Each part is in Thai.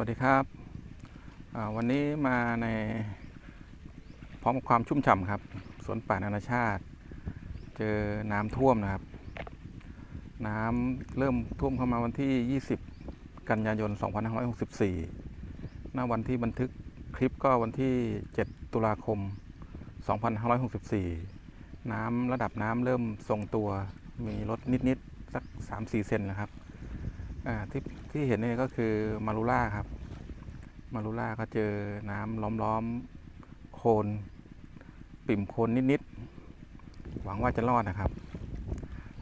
วัสดีครับวันนี้มาในพร้อมกับความชุ่มฉ่ำครับสวนป่านานาชาติ เจอน้ำท่วมนะครับ น้ำเริ่มท่วมเข้ามาวันที่ 20 กันยายน 2564ณวันที่บันทึกคลิปก็วันที่ 7 ตุลาคม 2564 น้ำระดับน้ำเริ่มทรงตัวมีลดนิด ๆ สัก 3-4 เซนนะครับ ที่ที่เห็นนี่ก็คือมารูล่าครับ มารูล่าก็เจอน้ำล้อมๆโคลนปิ่มโคลนนิดๆ หวังว่าจะรอดนะครับ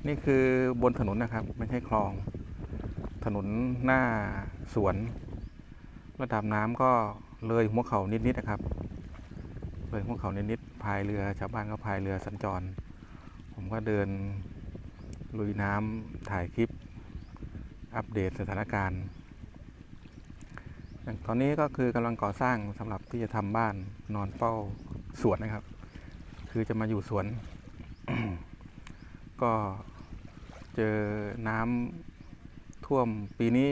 นี่คือบนถนนนะครับ ไม่ใช่คลอง ถนนหน้าสวน ระดับน้ำก็เลยหัวเขานิดๆนะครับ เลยหัวเขานิดๆพายเรือชาวบ้านก็พายเรือสัญจร ผมก็เดินลุยน้ำถ่ายคลิป อัปเดตสถานการณ์ อย่างตอนนี้ก็คือกำลังก่อสร้างสำหรับที่จะทำบ้านนอนเป้าสวนนะครับ คือจะมาอยู่สวน ก็เจอน้ำท่วมปีนี้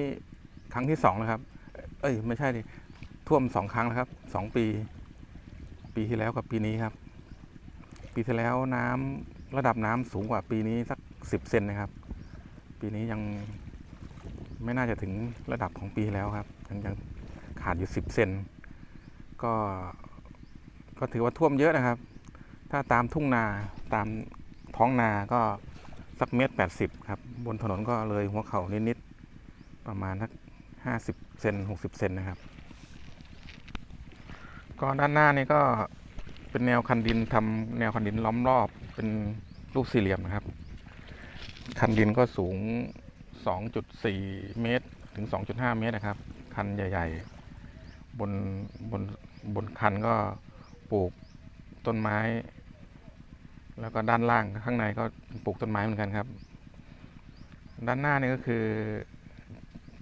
ครั้งที่สองแล้วครับ เอ้ยไม่ใช่ดิท่วมสองครั้งแล้วครับสองปี ปีที่แล้วกับปีนี้ครับ ปีที่แล้วน้ำระดับน้ำสูงกว่าปีนี้สักสิบเซนนะครับ ปีนี้ยัง ไม่น่าจะถึงระดับของปีแล้วครับยังขาดอยู่ 10 เซนก็ก็ถือว่าท่วมเยอะนะครับ ถ้าตามทุ่งนาตามท้องนาก็สักเมตรแปดสิบครับ บนถนนก็เลยหัวเข่านิดๆประมาณสักห้าสิบเซนหกสิบเซนนะครับ ก็ด้านหน้านี่ก็เป็นแนวคันดินทำแนวคันดินล้อมรอบเป็นรูปสี่เหลี่ยมนะครับ คันดินก็สูง 2.4 เมตร ถึง 2.5 เมตรนะครับ คันใหญ่ ๆ บนบนบนคันก็ปลูกต้นไม้ แล้วก็ด้านล่างข้างในก็ปลูกต้นไม้เหมือนกันครับ ด้านหน้านี่ก็คือ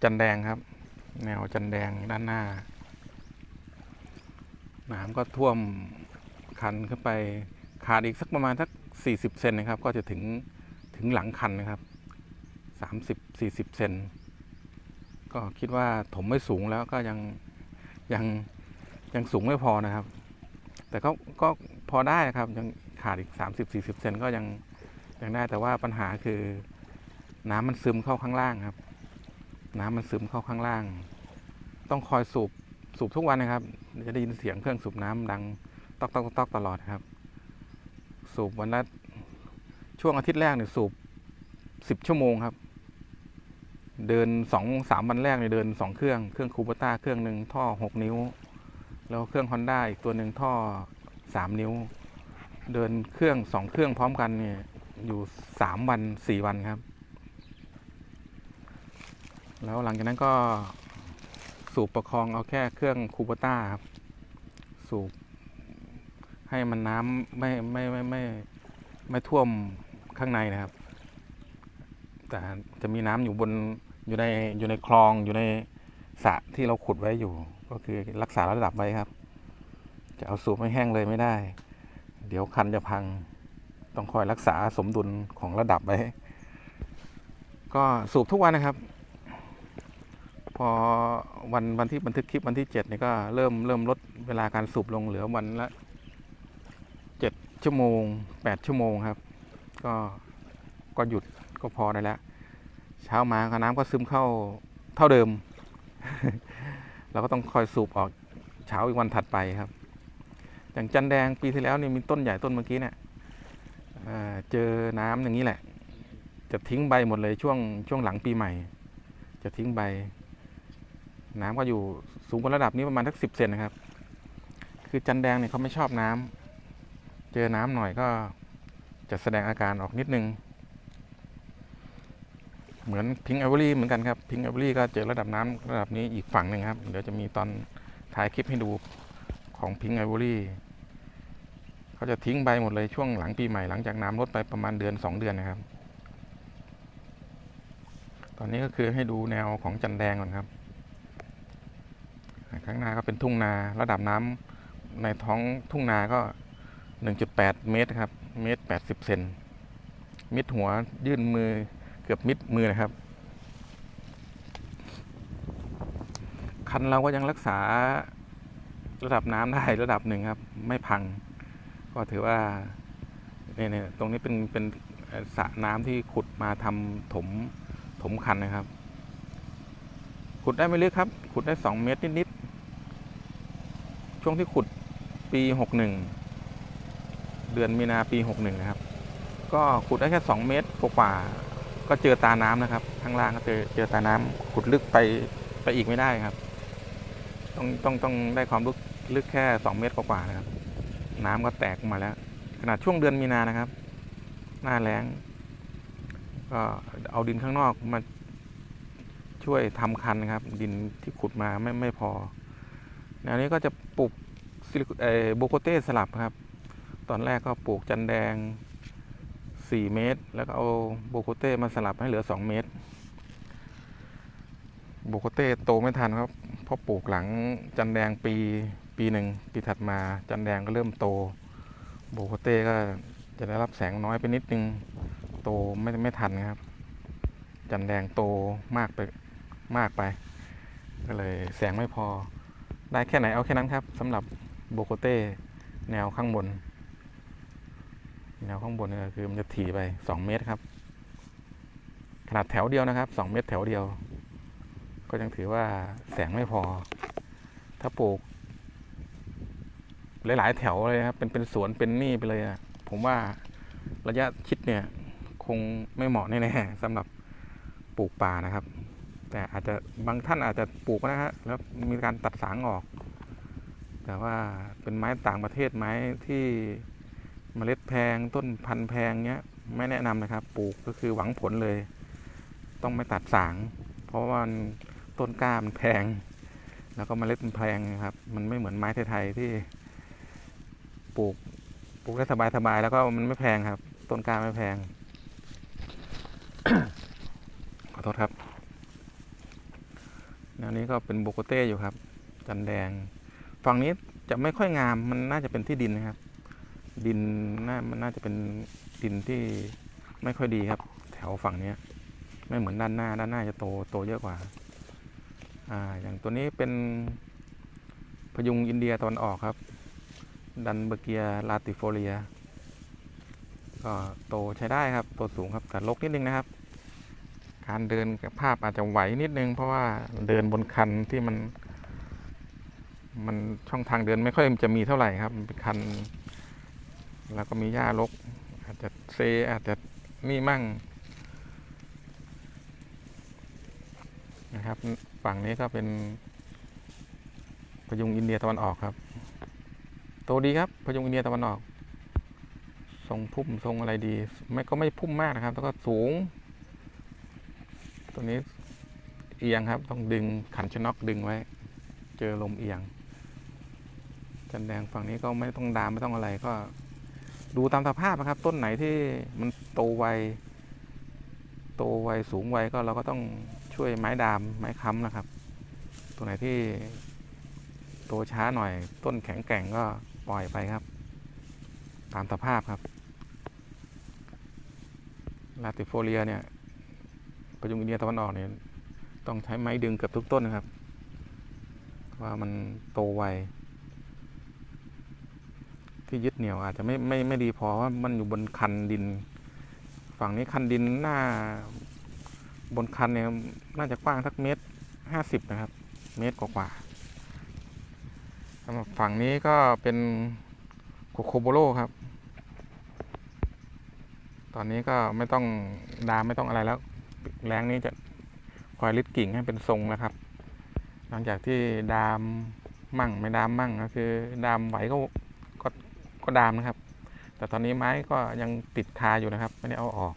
จันแดงครับ แนวจันแดงด้านหน้า น้ำก็ท่วมคันขึ้นไปขาดอีกสักประมาณสัก40 เซนนะครับ ก็จะถึงถึงหลังคันนะครับ สามสิบสี่สิบเซนก็คิดว่าถมไม่สูงแล้วก็ยังยังยังสูงไม่พอนะครับ แต่ก็ก็พอได้ครับยังขาดอีกสามสิบสี่สิบเซนก็ยังยังได้แต่ว่าปัญหาคือน้ำมันซึมเข้าข้างล่างครับ น้ำมันซึมเข้าข้างล่าง ต้องคอยสูบสูบทุกวันนะครับ จะได้ยินเสียงเครื่องสูบน้ำดังตอกตอกตอกตอกตลอดครับ สูบวันละช่วงอาทิตย์แรกเนี่ยสูบสิบชั่วโมงครับ เดินสองสามวันแรกเนี่ยเดินสองเครื่องเครื่องคูปต้าเครื่องหนึ่งท่อหกนิ้ว แล้วเครื่องฮอนด้าอีกตัวหนึ่งท่อสามนิ้ว เดินเครื่องสองเครื่องพร้อมกันเนี่ยอยู่สามวันสี่วันครับ แล้วหลังจากนั้นก็สูบประคองเอาแค่เครื่องคูปต้าครับ สูบ ให้มันน้ำไม่ไม่ไม่ไม่ไม่ท่วมข้างในนะครับ แต่จะมีน้ำอยู่บน อยู่ในอยู่ในคลองอยู่ในสระที่เราขุดไว้อยู่ ก็คือรักษาระดับไว้ครับ จะเอาสูบไม่แห้งเลยไม่ได้ เดี๋ยวคันจะพังต้องคอยรักษาสมดุลของระดับไว้ก็สูบทุกวันนะครับ พอวันวันที่บันทึกคลิปวันที่เจ็ดนี่ก็เริ่มเริ่มลดเวลาการสูบลงเหลือวันละเจ็ดชั่วโมงแปดชั่วโมงครับ ก็ก็หยุดก็พอได้แล้ว เช้ามาก็น้ำก็ซึมเข้าเท่าเดิม เราก็ต้องคอยสูบออกเช้าอีกวันถัดไปครับ อย่างจันแดงปีที่แล้วนี่มีต้นใหญ่ต้นเมื่อกี้เนี่ยเจอน้ำอย่างนี้แหละ จะทิ้งใบหมดเลยช่วงช่วงหลังปีใหม่ จะทิ้งใบ น้ำก็อยู่สูงกว่าระดับนี้ประมาณทักสิบเซนนะครับ คือจันแดงเนี่ยเขาไม่ชอบน้ำเจอน้ำหน่อยก็จะแสดงอาการออกนิดนึง เหมือนพิงค์ไอวอรี่เหมือนกันครับพิงค์ไอวอรี่ก็เจอระดับน้ำระดับนี้อีกฝั่งหนึ่งครับเดี๋ยวจะมีตอนถ่ายคลิปให้ดูของพิงค์ไอวอรี่เขาจะทิ้งใบหมดเลยช่วงหลังปีใหม่หลังจากน้ำลดไปประมาณเดือนสองเดือนนะครับ ตอนนี้ก็คือให้ดูแนวของจันแดงก่อนครับข้างหน้าก็เป็นทุ่งนาระดับน้ำในท้องทุ่งนาก็ 1.8 เมตรครับ เมตร 80 เซนมิดหัวยื่นมือ เกือบมิดมือนะครับ คันเราก็ยังรักษาระดับน้ำได้ระดับหนึ่งครับ ไม่พัง ก็ถือว่าเนี่ยตรงนี้เป็นเป็นสระน้ำที่ขุดมาทำถมถมคันนะครับ ขุดได้ไม่ลึกครับ ขุดได้สองเมตรนิดๆช่วงที่ขุดปีหกหนึ่งเดือนมีนาปีหกหนึ่งนะครับ ก็ขุดได้แค่สองเมตรกว่า ก็เจอตาน้ำนะครับ ข้างล่างก็เจอเจอตาน้ำขุดลึกไปไปอีกไม่ได้ครับ ต้องต้องต้องได้ความลึกลึกแค่สองเมตรกว่าๆนะครับ น้ำก็แตกมาแล้ว ขนาดช่วงเดือนมีนานะครับ หน้าแล้ง ก็เอาดินข้างนอกมาช่วยทำคันนะครับ ดินที่ขุดมาไม่ไม่พอแนวนี้ก็จะปลูกซิลิโคเอโบโกเต้สลับครับ ตอนแรกก็ปลูกจันแดง 4 เมตร แล้วก็เอาโบโกเต้มาสลับให้เหลือ 2 เมตร โบโกเต้โตไม่ทันครับเพราะปลูกหลังจันแดงปีปีหนึ่งปีถัดมาจันแดงก็เริ่มโต โบโกเต้ก็จะได้รับแสงน้อยไปนิดนึง โตไม่ไม่ทันครับ จันแดงโตมากไปมากไป ก็เลยแสงไม่พอ ได้แค่ไหนเอาแค่นั้นครับสำหรับโบโกเต้แนวข้างบน แนวข้างบนนี่ก็คือมันจะถี่ไปสองเมตรครับ ขนาดแถวเดียวนะครับสองเมตรแถวเดียว ก็ยังถือว่าแสงไม่พอ ถ้าปลูก หลาย ๆ แถวเลยครับ เป็นเป็นสวนเป็นนี่ไปเลยอะผมว่าระยะชิดเนี่ย คงไม่เหมาะแน่ๆสำหรับปลูกป่านะครับ แต่อาจจะบางท่านอาจจะปลูกนะฮะแล้วมีการตัดสางออก แต่ว่าเป็นไม้ต่างประเทศไม้ที่ เมล็ดแพงต้นพันธุ์แพงเนี้ยไม่แนะนำนะครับ ปลูกก็คือหวังผลเลย ต้องไม่ตัดสาง เพราะว่าต้นกล้ามันแพง แล้วก็เมล็ดมันแพงนะครับ มันไม่เหมือนไม้ไทยๆที่ปลูกปลูกได้สบายๆแล้วก็มันไม่แพงครับ ต้นกล้าไม่แพง ขอโทษครับแนวนี้ก็เป็นโบโกเต้อยู่ครับ จันแดง ฝั่งนี้จะไม่ค่อยงามมันน่าจะเป็นที่ดินนะครับ ดินน่ามันน่าจะเป็นดินที่ไม่ค่อยดีครับ แถวฝั่งเนี้ย ไม่เหมือนด้านหน้าด้านหน้าจะโตโตเยอะกว่า อ่า อย่างตัวนี้เป็นพยุงอินเดียตะวันออกครับ ดันเบเกียลาติโฟเลีย ก็โตใช้ได้ครับโตสูงครับแต่ลกนิดนึงนะครับ การเดินภาพอาจจะไหวนิดนึง เพราะว่าเดินบนคันที่มัน มันช่องทางเดินไม่ค่อยจะมีเท่าไหร่ครับเป็นคัน แล้วก็มีหญ้ารก อาจจะเซอาจจะนี่มั่งนะครับ ฝั่งนี้ก็เป็นพยุงอินเดียตะวันออกครับ โตดีครับพยุงอินเดียตะวันออก ทรงพุ่มทรงอะไรดี ไม่ก็ไม่พุ่มมากนะครับ แล้วก็สูง ตัวนี้เอียงครับ ต้องดึงขันชนอกดึงไว้ เจอลมเอียงจันแดงฝั่งนี้ก็ไม่ต้องดามไม่ต้องอะไรก็ ดูตามสภาพนะครับ ต้นไหนที่มันโตไวโตไวสูงไวก็เราก็ต้องช่วยไม้ดามไม้ค้ำนะครับ ตัวไหนที่โตช้าหน่อย ต้นแข็งแกร่งก็ปล่อยไปครับ ตามสภาพครับลาติโฟเลียเนี่ยประยุงอินเดียตะวันออกเนี่ยต้องใช้ไม้ดึงเกือบทุกต้นนะครับ ว่ามันโตไว ที่ยึดเหนี่ยวอาจจะไม่ไม่ไม่ดีพอว่ามันอยู่บนคันดิน ฝั่งนี้คันดินหน้า บนคันเนี่ยน่าจะกว้างสักเมตรห้าสิบนะครับ เมตรกว่าๆสำหรับฝั่งนี้ก็เป็นโคโคโบโลครับ ตอนนี้ก็ไม่ต้องดามไม่ต้องอะไรแล้ว แรงนี้จะคอยลิดกิ่งให้เป็นทรงนะครับ หลังจากที่ดามมั่งไม่ดามมั่งก็คือ ดามไหวก็ ก็ดามนะครับ แต่ตอนนี้ไม้ก็ยังติดคาอยู่นะครับ ไม่ได้เอาออก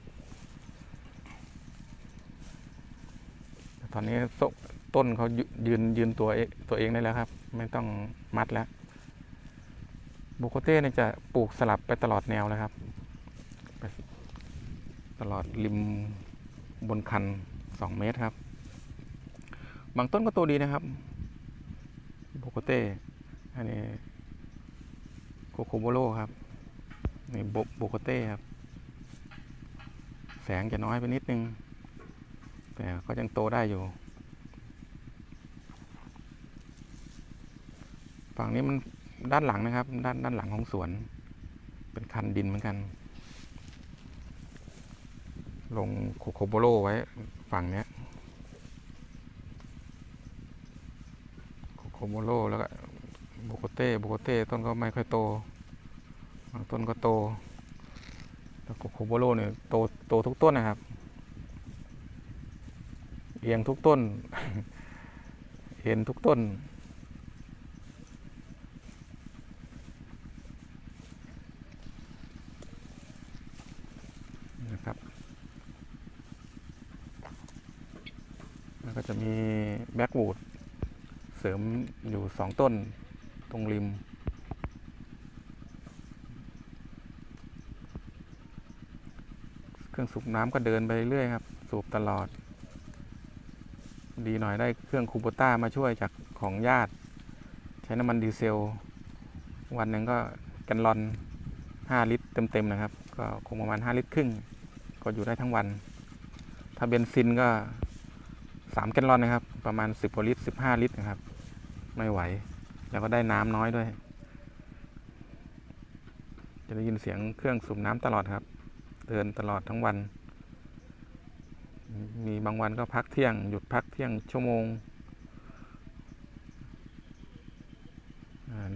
ตตอนนี้โซต้นเขายืนยืนตัวเองตัวเองได้แล้วครับ ไม่ต้องมัดแล้วโบโคเต้เนี่ยจะปลูกสลับไปตลอดแนวเลยครับ ตลอดริมบนคันสองเมตรครับ บางต้นก็โตดีนะครับโบโคเต้อันนี้ โคโคโบโลครับนี่โบโบโคเต้ครับ แสงจะน้อยไปนิดนึง แต่ก็ยังโตได้อยู่ ฝั่งนี้มันด้านหลังนะครับ ด้านด้านหลังของสวน เป็นคันดินเหมือนกัน ลงโคโคโบโลไว้ฝั่งเนี้ยโคโคโบโลแล้วก็โบโกเต้โบโกเต้ต้นก็ไม่ค่อยโต ต้นก็โตแล้วโคโคโบโลเนี่ยโตโตทุกต้นนะครับ เอียงทุกต้น เห็นทุกต้น นะครับ แล้วก็จะมีแบ็กวูดเสริมอยู่สองต้นตรงริม เครื่องสูบน้ำก็เดินไปเรื่อยครับ สูบตลอด ดีหน่อยได้เครื่องคูโบต้ามาช่วยจากของญาติ ใช้น้ำมันดีเซล วันหนึ่งก็กันลอน 5 ลิตรเต็มๆนะครับ ก็คงประมาณ 5 ลิตรครึ่ง ก็อยู่ได้ทั้งวัน ถ้าเบนซินก็ 3 แกนลอนนะครับ ประมาณ 10กว่าลิตร 15 ลิตรนะครับ ไม่ไหว แล้วก็ได้น้ำน้อยด้วย จะได้ยินเสียงเครื่องสูบน้ำตลอดครับ เดินตลอดทั้งวัน มีบางวันก็พักเที่ยง หยุดพักเที่ยงชั่วโมง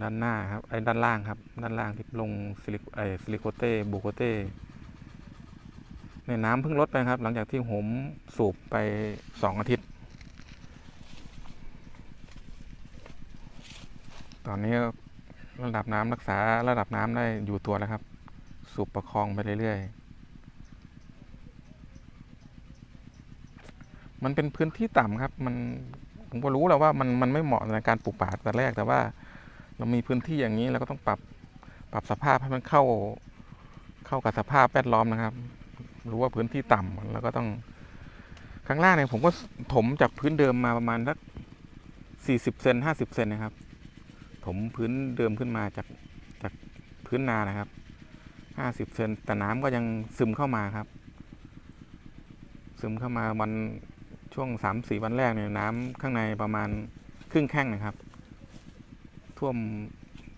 ด้านหน้าครับ ไอ้ด้านล่างครับ ด้านล่างที่ลงซิลิไอ้ซิลิโคเต้บูโคเต้เนี่ยน้ำเพิ่งลดไปครับ หลังจากที่ผมสูบไปสองอาทิตย์ ตอนนี้ระดับน้ำรักษาระดับน้ำได้อยู่ตัวแล้วครับ สูบประคองไปเรื่อยๆ มันเป็นพื้นที่ต่ำครับ มันผมก็รู้แล้วว่ามันมันไม่เหมาะในการปลูกป่าแต่แรกแต่ว่า เรามีพื้นที่อย่างนี้เราก็ต้องปรับปรับสภาพให้มันเข้าเข้ากับสภาพแวดล้อมนะครับ รู้ว่าพื้นที่ต่ำแล้วก็ต้องข้างล่างเนี่ยผมก็ถมจากพื้นเดิมมาประมาณสักสี่สิบเซนห้าสิบเซนนะครับ ถมพื้นเดิมขึ้นมาจากจากพื้นนานะครับห้าสิบเซนแต่น้ำก็ยังซึมเข้ามาครับ ซึมเข้ามาวัน ช่วงสามสี่วันแรกเนี่ยน้ำข้างในประมาณครึ่งแข้งนะครับ ท่วม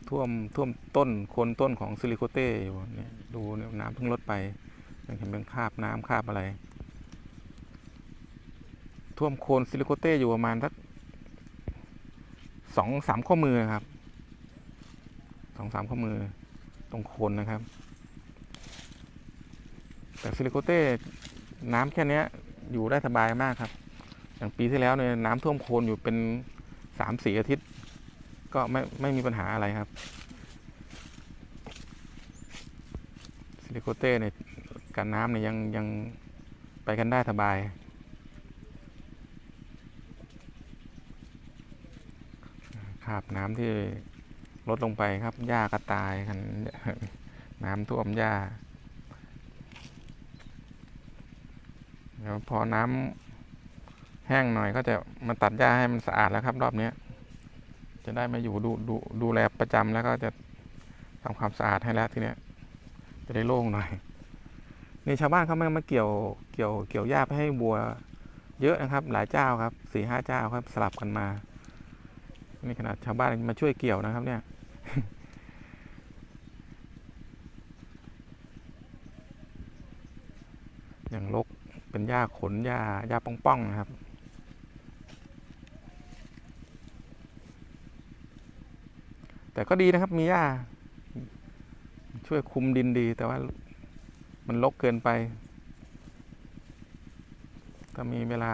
ท่วมท่วมต้นโคนต้นของซิลิโคเต้อยู่เนี่ยดูเนี่ยน้ำเพิ่งลดไปยังเห็นเป็นคราบน้ำคราบอะไร ท่วมโคนซิลิโคเต้อยู่ประมาณสักสองสามข้อมือครับสองสามข้อมือตรงโคนนะครับ แต่ซิลิโคเต้น้ำแค่เนี้ยอยู่ได้สบายมากครับ อย่างปีที่แล้วเนี่ยน้ำท่วมโคนอยู่เป็นสามสี่อาทิตย์ ก็ไม่ไม่มีปัญหาอะไรครับซิลิโคเต้เนี่ยกันน้ำเนี่ยยังยังไปกันได้สบายครับน้ำที่ลดลงไปครับ หญ้าก็ตายกันน้ำท่วมหญ้าเดี๋ยวพอน้ำ แห้งหน่อยก็จะมาตัดหญ้าให้มันสะอาดแล้วครับ รอบเนี้ยจะได้มาอยู่ดูดูดูแลประจำแล้วก็จะทำความสะอาดให้แล้วทีเนี้ยจะได้โล่งหน่อยนี่ชาวบ้านเขาไม่มาเกี่ยวเกี่ยวเกี่ยวหญ้าไปให้วัว เยอะนะครับ หลายเจ้าครับสี่ห้าเจ้าครับสลับกันมานี่ขนาดชาวบ้านมาช่วยเกี่ยวนะครับ เนี่ยอย่างลกเป็นหญ้าขนหญ้าหญ้าป้องๆนะครับ แต่ก็ดีนะครับมีหญ้า ช่วยคุมดินดี แต่ว่ามันรกเกินไปถ้ามีเวลา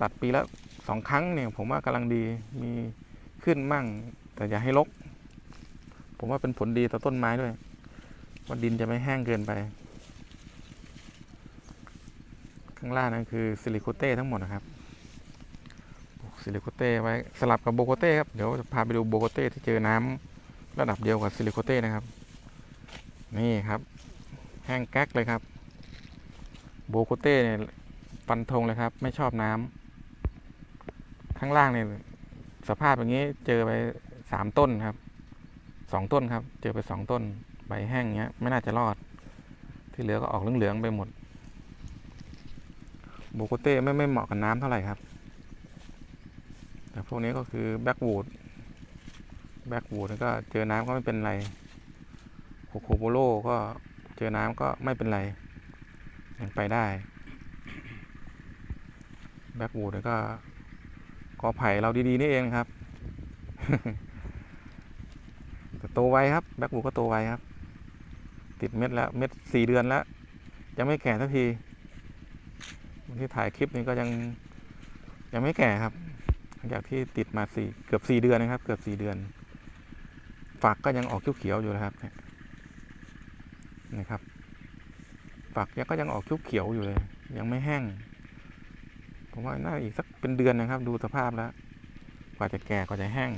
ตัดปีละสองครั้งเนี่ย ผมว่ากำลังดีมีขึ้นมั่ง แต่อย่าให้รกผมว่าเป็นผลดีต่อต้นไม้ด้วยว่าดินจะไม่แห้งเกินไป ข้างล่างนั่นคือซิลิโคเต้ทั้งหมดนะครับ ซิลิโคเต้ไว้สลับกับโบโกเต้ครับเดี๋ยวจะพาไปดูโบโกเต้ที่เจอน้ำระดับเดียวกับซิลิโคเต้นะครับ นี่ครับ แห้งแก๊กเลยครับ โบโกเต้เนี่ยฟันธงเลยครับ ไม่ชอบน้ำข้างล่างเนี่ยสภาพอย่างนี้เจอไปสามต้นครับสองต้นครับ เจอไปสองต้นใบแห้งเงี้ยไม่น่าจะรอด ที่เหลือก็ออกเหลืองๆไปหมดโบโกเต้ไม่ไม่เหมาะกับน้ำเท่าไหร่ครับ แต่พวกนี้ก็คือแบ็กวูดแบ็กวูดก็เจอน้ำก็ไม่เป็นไรโคโคโบโลก็เจอน้ำก็ไม่เป็นไรยังไปได้แบ็กวูดก็กอไผ่เราดีๆนี่เองครับแต่โตไวครับแบ็กวูดก็โตไวครับ ติดเม็ดแล้วเม็ดสี่เดือนแล้ว ยังไม่แก่สักทีวันที่ถ่ายคลิปนี้ก็ยังยังไม่แก่ครับ ลังจากที่ติดมาสี่เกือบสี่เดือนนะครับ เกือบสี่เดือน ฝักก็ยังออกเขียวๆอยู่นะครับนะครับ ฝักยังก็ยังออกเขียวๆอยู่เลย ยังไม่แห้ง ผมว่าน่าอีกสักเป็นเดือนนะครับ ดูสภาพแล้ว กว่าจะแก่กว่าจะแห้ง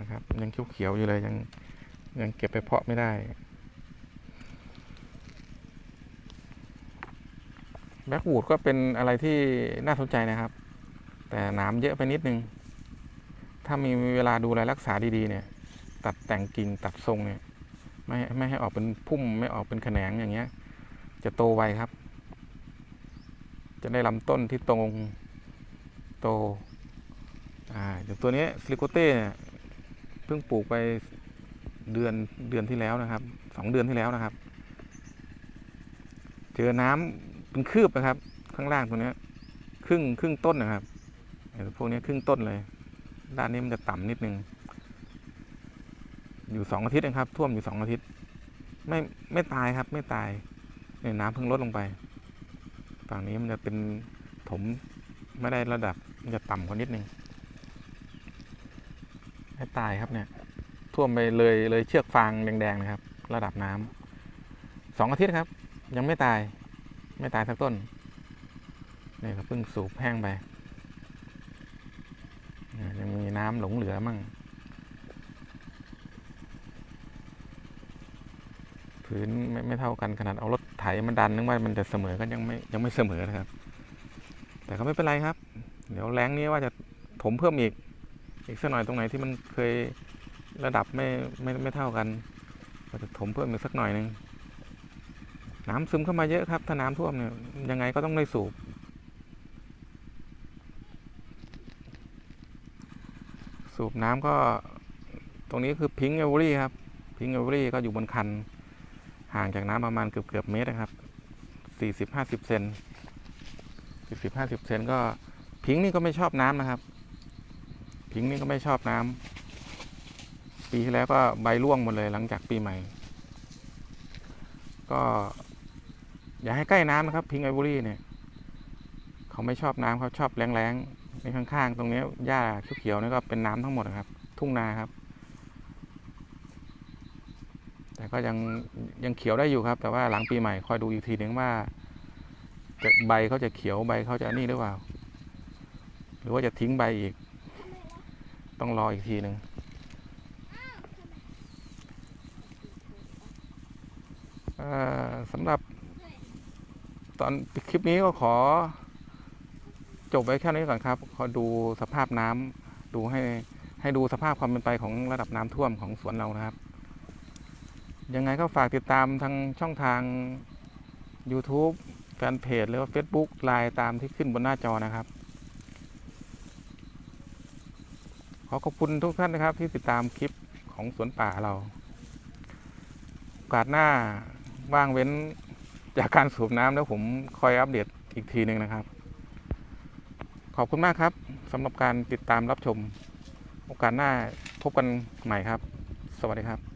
นะครับ ยังเขียวๆอยู่เลยยังยังเก็บไปเพาะไม่ได้ แบ็กวูดก็เป็นอะไรที่น่าสนใจนะครับ แต่หนามเยอะไปนิดนึง ถ้ามีเวลาดูแลรักษาดีๆเนี่ย ตัดแต่งกิ่งตัดทรงเนี่ย ไม่ไม่ให้ออกเป็นพุ่มไม่ออกเป็นแขนงอย่างเงี้ย จะโตไวครับ จะได้ลำต้นที่ตรงโตอ่าอย่างตัวนี้ซิลิโกเต้เนี่ยเพิ่งปลูกไปเดือนเดือนที่แล้วนะครับสองเดือนที่แล้วนะครับ เจอน้ำ เป็นคืบนะครับ ข้างล่างตัวนี้ครึ่งครึ่งต้นนะครับพวกนี้ครึ่งต้นเลย ด้านนี้มันจะต่ำนิดนึง อยู่สองอาทิตย์นะครับ ท่วมอยู่สองอาทิตย์ ไม่ไม่ตายครับ ไม่ตายเนี่ยน้ำเพิ่งลดลงไป ฝั่งนี้มันจะเป็นถมไม่ได้ระดับ มันจะต่ำกว่านิดนึงไม่ตายครับเนี่ย ท่วมไปเลยเลยเชือกฟางแดงๆนะครับ ระดับน้ำสองอาทิตย์ครับ ยังไม่ตาย ไม่ตายสักต้นนี่ก็เพิ่งสูบแห้งไปยังมีน้ำหลงเหลือมั่งพื้นไม่ไม่เท่ากันขนาดเอารถไถมาดันนึกว่ามันจะเสมอกันยังไม่ยังไม่เสมอนะครับ แต่ก็ไม่เป็นไรครับ เดี๋ยวแรงนี้ว่าจะถมเพิ่มอีก อีกสักหน่อยตรงไหนที่มันเคยระดับไม่ไม่ไม่เท่ากัน ก็จะถมเพิ่มอีกสักหน่อยหนึ่ง น้ำซึมเข้ามาเยอะครับ ถ้าน้ำท่วมเนี่ยยังไงก็ต้องได้สูบ สูบน้ำก็ ตรงนี้คือพิงเอเวอรี่ครับ พิงเอเวอรี่ก็อยู่บนคัน ห่างจากน้ำประมาณเกือบเกือบเมตรนะครับสี่สิบห้าสิบเซนสี่สิบห้าสิบเซนก็พิงนี่ก็ไม่ชอบน้ำนะครับ พิงนี่ก็ไม่ชอบน้ำปีที่แล้วก็ใบร่วงหมดเลยหลังจากปีใหม่ ก็ อย่าให้ใกล้น้ำนะครับ พิงไอวอรี่เนี่ยเขาไม่ชอบน้ำเขาชอบแรงๆในข้างๆ ตรงนี้หญ้าเขียวๆนี่ก็เป็นน้ำทั้งหมดนะครับ ทุ่งนาครับ แต่ก็ยังยังเขียวได้อยู่ครับ แต่ว่าหลังปีใหม่คอยดูอีกทีหนึ่งว่าจะใบเขาจะเขียวใบเขาจะนี่หรือเปล่า หรือว่าจะทิ้งใบอีก ต้องรออีกทีหนึ่งสำหรับ ตอนคลิปนี้ก็ขอ จบไว้แค่นี้ก่อนครับ ขอดูสภาพน้ำดูให้ให้ดูสภาพความเป็นไปของระดับน้ำท่วมของสวนเรานะครับ ยังไงก็ฝากติดตามทางช่องทาง YouTube แฟนเพจหรือว่า Facebook ไลน์ตามที่ขึ้นบนหน้าจอนะครับ ขอขอบคุณทุกท่านนะครับ ที่ติดตามคลิปของสวนป่าเราโอกาสหน้าว่างเว้น จากการสูบน้ำแล้วผมคอยอัปเดตอีกทีหนึ่งนะครับ ขอบคุณมากครับสำหรับการติดตามรับชม โอกาสหน้าพบกันใหม่ครับ สวัสดีครับ